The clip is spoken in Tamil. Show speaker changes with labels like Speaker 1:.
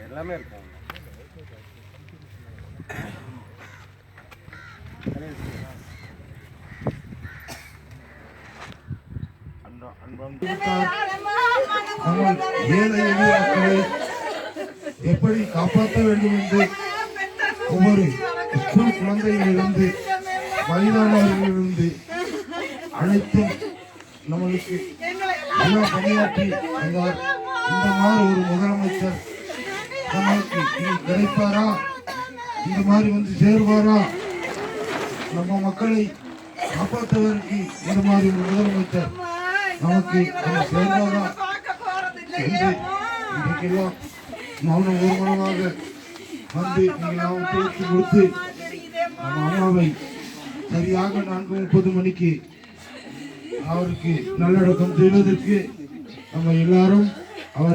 Speaker 1: எல்லாமே இருக்கும்
Speaker 2: ஏழை எளிய மக்களை எப்படி காப்பாற்ற வேண்டும் என்று ஒவ்வொரு ஸ்கூல் குழந்தைகளிலிருந்து வயதானவர்களிலிருந்து அனைத்தும் நம்மளுக்கு எல்லாம் பணியாற்றி வந்தார் இந்த மாதிரி ஒரு முதலமைச்சர் நமக்கு கிடைப்பாரா? இந்த மாதிரி வந்து சேருவாரா? நம்ம மக்களை காப்பாற்றுவதற்கு இந்த மாதிரி ஒரு முதலமைச்சர் நமக்கு வந்து சேர்வாரா? என்று இன்றைக்கெல்லாம் மௌன ஊர்வலமாக வந்து நீங்கள் பேச்சு கொடுத்து நம்ம அம்மாவை சரியாக நான்கு முப்பது மணிக்கு அவருக்கு நல்லடக்கம் செய்வதற்கு நம்ம எல்லாரும் Ama